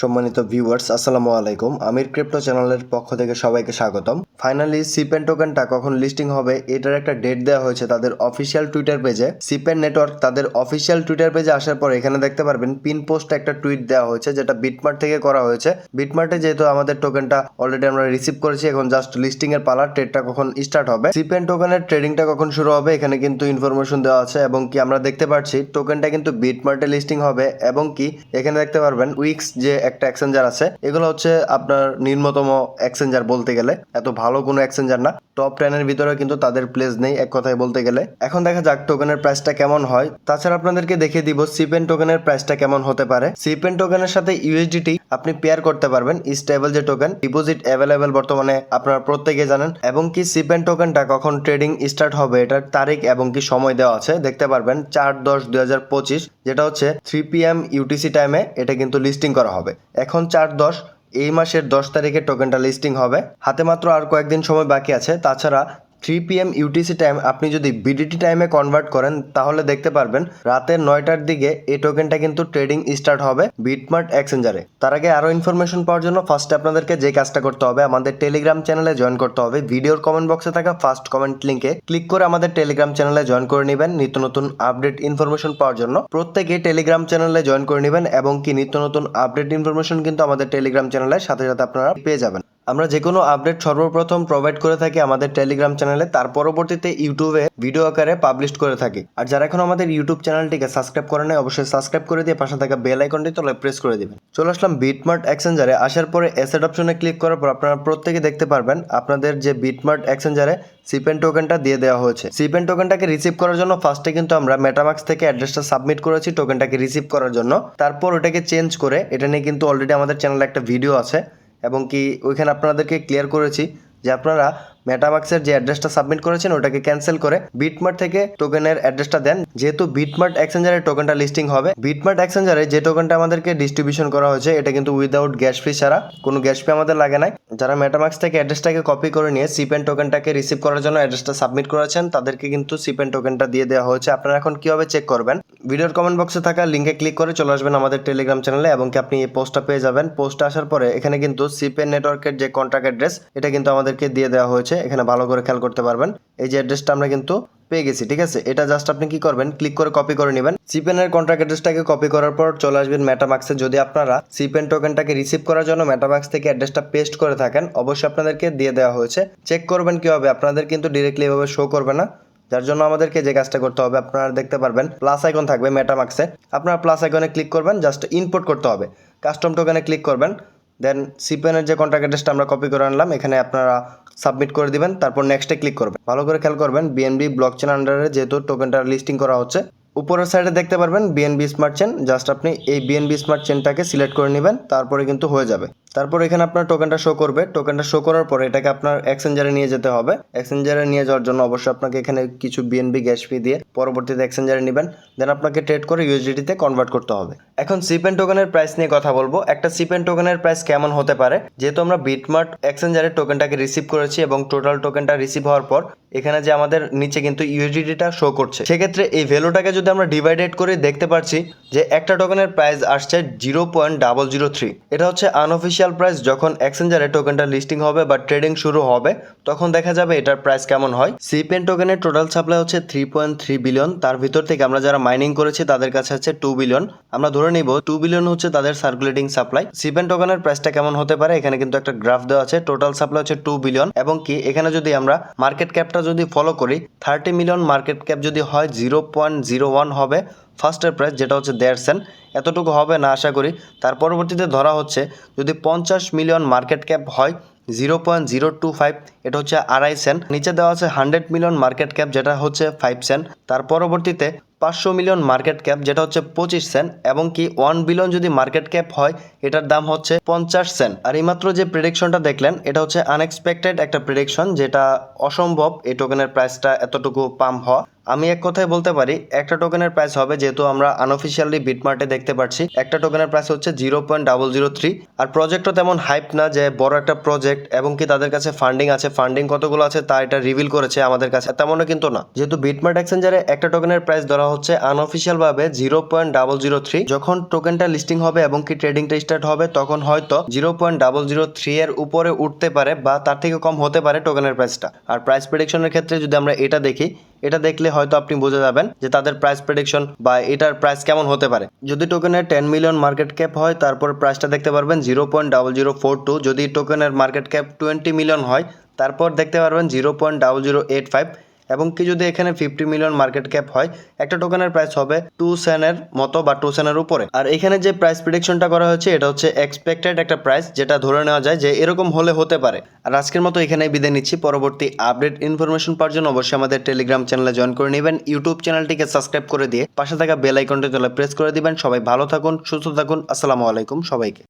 সম্মানিত ভিউয়ার্স আসসালামু আলাইকুম। আমির ক্রিপ্টো চ্যানেলের পক্ষ থেকে সবাইকে স্বাগতম। ফাইনালি সিপেন টোকেনটা কখন লিস্টিং হবে, এটার একটা ডেট দেওয়া হয়েছে তাদের অফিসিয়াল টুইটার পেজে সিপেন নেটওয়ার্ক তাদের অফিসিয়াল টুইটার পেজে আসার পর এখানে দেখতে পারবেন পিন পোস্ট একটা টুইট দেওয়া হয়েছে, যেটা বিটমার্ট থেকে করা হয়েছে। বিটমার্টে যেহেতু আমাদের টোকেনটা অলরেডি আমরা রিসিভ করেছি, এখন জাস্ট লিস্টিং এর পালা ট্রেডটা কখন স্টার্ট হবে। সিপেন টোকেনের ট্রেডিংটা কখন শুরু হবে, এখানে কিন্তু ইনফরমেশন দেওয়া আছে, এবং কি আমরা দেখতে পাচ্ছি টোকেনটা কিন্তু বিটমার্টে লিস্টিং হবে, এবং কি, এখানে দেখতে পারবেন উইক্স যে একটা এক্সচেঞ্জার আছে। এগুলো হচ্ছে আপনার নিম্নতম এক্সেঞ্জার বলতে গেলে। এত ভালো কোনো এক্সেঞ্জার না। টপ টেনের ভিতরে কিন্তু তাদের প্লেস নেই এক কথায় বলতে গেলে। এখন দেখা যাক টোকেনের প্রাইসটা কেমন হয়। তাছাড়া আপনাদেরকে দেখিয়ে দিব সিপেন টোকেনের প্রাইসটা কেমন হতে পারে। সিপেন টোকেনের সাথে ইউএসডিটি আপনি পেয়ার করতে পারবেন স্টেবল যে টোকেন ডিপোজিট অ্যাভেলেবেল বর্তমানে আপনারা প্রত্যেকে জানেন, এবং কি সিপেন টোকেনটা কখন ট্রেডিং স্টার্ট হবে, এটার তারিখ এবং কি সময় দেওয়া আছে, দেখতে পারবেন চার দশ দুই হাজার পঁচিশ, যেটা হচ্ছে থ্রি পি এম ইউটিসি টাইমে এটা কিন্তু লিস্টিং করা হবে। এখন চার দশ, এই মাসের দশ তারিখে টোকেনটা লিস্টিং হবে। হাতে মাত্র আর কয়েকদিন সময় বাকি আছে, তাছাড়া three P M UTC time আপনি যদি বিডিটি টাইমে কনভার্ট করেন, তাহলে দেখতে পারবেন রাতের নয়টার দিকে এই টোকেনটা কিন্তু ট্রেডিং স্টার্ট হবে বিটমার্ট এক্সচেঞ্জারে তার আগে আরও ইনফরমেশন পাওয়ার জন্য ফার্স্টে আপনাদেরকে যে কাজটা করতে হবে, আমাদের টেলিগ্রাম চ্যানেলে জয়েন করতে হবে। ভিডিওর কমেন্ট বক্সে থাকা ফার্স্ট কমেন্ট লিঙ্কে ক্লিক করে আমাদের টেলিগ্রাম চ্যানেলে জয়েন করে নেবেন, নিত্য নতুন আপডেট ইনফরমেশন পাওয়ার জন্য। প্রত্যেকে টেলিগ্রাম চ্যানেলে জয়েন করে নেবেন এবং কি নিত্য নতুন আপডেট ইনফরমেশন কিন্তু আমাদের টেলিগ্রাম চ্যানেলের সাথে সাথে আপনারা পেয়ে যাবেন। আমরা যে কোনো আপডেট সর্বপ্রথম প্রোভাইড করে থাকি আমাদের টেলিগ্রাম চ্যানেলে তার পরবর্তীতে ইউটিউবে ভিডিও আকারে পাবলিশ করে থাকি। আর যারা এখন আমাদের ইউটিউব চ্যানেলটিকে সাবস্ক্রাইব করে নেয় অবশ্যই সাবস্ক্রাইব করে দিয়ে পাশে থাকা বেল আইকনটি তলে প্রেস করে দিবেন। চলে আসলাম বিটমার্ট এক্সচেঞ্জারে আসার পরে অ্যাসেট অপশনে ক্লিক করার পর আপনারা প্রত্যেকে দেখতে পারবেন আপনাদের যে বিটমার্ট এক্সচেঞ্জারে সিপেন টোকেনটা দিয়ে দেওয়া হয়েছে। সিপেন টোকেনটাকে রিসিভ করার জন্য ফার্স্টে কিন্তু আমরা মেটামাক্স থেকে অ্যাড্রেসটা সাবমিট করেছি টোকেনটাকে রিসিভ করার জন্য। তারপর ওটাকে চেঞ্জ করে, এটা নিয়ে কিন্তু অলরেডি আমাদের চ্যানেলে একটা ভিডিও আছে। এবং কি ওইখানে আপনাদেরকে ক্লিয়ার করেছি যে আপনারা মেটামাক্সের যে অ্যাড্রেসটা সাবমিট করেছেন, ওটাকে ক্যান্সেল করে বিটমার্ট থেকে টোকেনের অ্যাড্রেসটা দেন। যেহেতু বিটমার্ট এক্সচেঞ্জারে টোকেনটা লিস্টিং হবে বিটমার্ট এক্সচেঞ্জারে যে টোকেনটা আমাদেরকে ডিস্ট্রিবিউশন করা হয়েছে, এটা কিন্তু উইদাউট গ্যাস ফি ছাড়া, কোনো গ্যাস ফি আমাদের লাগে নাই। যারা মেটামাক্স থেকে অ্যাড্রেসটাকে কপি করে নিয়ে সিপেন টোকেনটাকে রিসিভ করার জন্য অ্যাড্রেসটা সাবমিট করেছেন, তাদেরকে কিন্তু সিপেন টোকেনটা দিয়ে দেওয়া হয়েছে। আপনারা এখন কীভাবে চেক করবেন? ভিডিওর কমেন্ট বক্সে থাকা লিঙ্কে ক্লিক করে চলে আসবেন আমাদের টেলিগ্রাম চ্যানেলে এবং কি আপনি এই পোস্টটা পেয়ে যাবেন। পোস্টটা আসার পরে এখানে কিন্তু সিপেন নেটওয়ার্কের যে কন্ট্যাক্ট অ্যাড্রেস এটা কিন্তু আমাদেরকে দিয়ে দেওয়া হয়েছে। এখানে ভালো করে খেয়াল করতে পারবেন। এই যে অ্যাড্রেসটা আমরা কিন্তু পেয়ে গেছি, ঠিক আছে? এটা জাস্ট আপনি কি করবেন ক্লিক করে কপি করে নেবেন। সিপেনের কন্ট্রাক্ট অ্যাড্রেসটাকে কপি করার পর চলে আসবেন মেটামাক্সে যদি আপনারা সিপেন টোকেনটাকে রিসিভ করার জন্য মেটামাক্স থেকে অ্যাড্রেসটা পেস্ট করে থাকেন, অবশ্যই আপনাদেরকে দিয়ে দেওয়া হয়েছে। চেক করবেন কীভাবে, আপনাদের কিন্তু ডিরেক্টলি এভাবে শো করবে না। যার জন্য আমাদেরকে যে কাজটা করতে হবে, আপনারা দেখতে পারবেন প্লাস আইকন থাকবে মেটামাক্সে আপনারা প্লাস আইকনে ক্লিক করবেন জাস্ট ইনপুট করতে হবে। কাস্টম টোকেনে ক্লিক করবেন দেন সিপেনের যে কন্ট্যাক্ট অ্যাড্রেসটা আমরা কপি করে আনলাম, এখানে আপনারা সাবমিট করে দিবেন, তারপর নেক্সটে ক্লিক করবেন। ভালো করে খেয়াল করবেন বিএনবি ব্লক চেন আন্ডারে যেহেতু টোকেনটা লিস্টিং করা হচ্ছে, উপরের সাইডে দেখতে পারবেন বিএনবি স্মার্ট চেন জাস্ট আপনি এই বিএনবি স্মার্ট চেনটাকে সিলেক্ট করে নেবেন, তারপরে কিন্তু হয়ে যাবে। তারপর এখানে আপনার টোকেনটা শো করবে। টোকেনটা শো করার পরে এটাকে আপনার এক্সচেঞ্জারে নিয়ে যেতে হবে। এক্সচেঞ্জারে নিয়ে যাওয়ার জন্য অবশ্যই আপনাকে এখানে কিছু বিএনবি গ্যাস ফি দিয়ে পরবর্তীতে এক্সচেঞ্জারে নেবেন। দেন আপনাকে ট্রেড করে ইউএসডিটিতে কনভার্ট করতে হবে। এখন সিপেন টোকেনের প্রাইস নিয়ে কথা বলব। একটা সিপেন টোকেনের প্রাইস কেমন হতে পারে? যেহেতু আমরা বিটমার্ট এক্সচেঞ্জারে টোকেনটাকে রিসিভ করেছি এবং টোটাল টোকেনটা রিসিভ হওয়ার পর এখানে যে আমাদের নিচে কিন্তু ইউএসডিটিটা শো করছে। সেক্ষেত্রে এই ভ্যালুটাকে যদি আমরা ডিভাইডেড করে দেখতে পারছি যে একটা টোকেনের প্রাইস আসছে zero point double zero three এটা হচ্ছে আনঅফিসিয়াল প্রাইস যখন এক্সচেঞ্জারে টোকেনটা লিস্টিং হবে বা ট্রেডিং শুরু হবে, তখন দেখা যাবে এটার প্রাইস কেমন হয়। সিপেন টোকেনের টোটাল সাপ্লাই হচ্ছে থ্রি পয়েন্ট থ্রি বিলিয়ন তার ভিতর থেকে আমরা যারা মাইনিং করেছি, তাদের কাছে আছে টু বিলিয়ন আমরা ধরে নিব টু বিলিয়ন হচ্ছে তাদের সার্কুলেটিং সাপ্লাই সিপেন টোকেনের প্রাইসটা কেমন হতে পারে, এখানে কিন্তু একটা গ্রাফ দেওয়া আছে। টোটাল সাপ্লাই হচ্ছে টু বিলিয়ন এবং কি, এখানে যদি আমরা মার্কেট ক্যাপটা যদি ফলো করি থার্টি মিলিয়ন মার্কেট ক্যাপ যদি হয় জিরো পয়েন্ট জিরো ওয়ান হবে। ফার্স্টের প্রাইস যেটা হচ্ছে দেড় সেন্ট এতটুকু হবে না আশা করি। তার পরবর্তীতে ধরা হচ্ছে, যদি পঞ্চাশ মিলিয়ন মার্কেট ক্যাপ হয় zero point zero two five এটা হচ্ছে আড়াই সেন্ট নিচে দেওয়া আছে হান্ড্রেড মিলিয়ন মার্কেট ক্যাপ যেটা হচ্ছে ফাইভ সেন্ট তার পরবর্তীতে পাঁচশো মিলিয়ন মার্কেট ক্যাপ, যেটা হচ্ছে পঁচিশ সেন্ট, এবং কি ওয়ান বিলিয়ন যদি মার্কেট ক্যাপ হয়, এটার দাম হচ্ছে পঞ্চাশ সেন্ট। আর এইমাত্র যে প্রেডিকশনটা দেখলেন, এটা হচ্ছে আনএক্সপেক্টেড একটা প্রেডিকশন যেটা অসম্ভব এই টোকেনের প্রাইসটা এতটুকু পাম্প হওয়া। আমি এক কথায় বলতে পারি, একটা টোকেনের প্রাইস হবে, যেহেতু আমরা আনঅফিসিয়ালি বিটমার্টে দেখতে পাচ্ছি একটা টোকেনের প্রাইস হচ্ছে zero point double zero three আর প্রজেক্টও তেমন হাইপ না যে বড় একটা প্রজেক্ট এবং কি তাদের কাছে ফান্ডিং আছে ফান্ডিং কতগুলো আছে, তা এটা রিভিল করেছে আমাদের কাছে, তেমনও কিন্তু না। যেহেতু বিটমার্ট এক্সচেঞ্জারে একটা টোকেনের প্রাইস ধরা হচ্ছে আনঅফিসিয়াল ভাবে zero point double zero three যখন টোকেনটা লিস্টিং হবে এবং কি ট্রেডিংটা স্টার্ট হবে, তখন হয়তো zero point double zero three এর উপরে উঠতে পারে বা তার থেকে কম হতে পারে টোকেনের প্রাইসটা আর প্রাইস প্রেডিকশনের ক্ষেত্রে যদি আমরা এটা দেখি, এটা দেখলে হয়তো আপনি বুঝে যাবেন যে তাদের প্রাইস প্রেডিকশন বা এটার প্রাইস কেমন হতে পারে। যদি টোকেনের টেন মিলিয়ন মার্কেট ক্যাপ হয়, তারপর প্রাইসটা দেখতে পারবেন zero point double zero four two যদি টোকেনের মার্কেট ক্যাপ টোয়েন্টি মিলিয়ন হয়, তারপর দেখতে পারবেন zero point double zero eight five এবং কি যদি এখানে ফিফটি মিলিয়ন মার্কেট ক্যাপ হয়, একটা টোকেনের প্রাইস হবে টু সেনের মতো বা টু সেনের উপরে। আর এখানে যে প্রাইস প্রিডিকশনটা করা হয়েছে, এটা হচ্ছে এক্সপেক্টেড একটা প্রাইস যেটা ধরে নেওয়া যায় যে এরকম হলে হতে পারে। আর আজকের মতো এখানেই বিদায় নিচ্ছি। পরবর্তী আপডেট ইনফরমেশন পাওয়ার জন্য অবশ্যই আমাদের টেলিগ্রাম চ্যানেলে জয়েন করে নেবেন। ইউটিউব চ্যানেলটিকে সাবস্ক্রাইব করে দিয়ে পাশে থাকা বেল আইকনটি তোলা প্রেস করে দিবেন। সবাই ভালো থাকুন, সুস্থ থাকুন। আসসালামু আলাইকুম সবাইকে।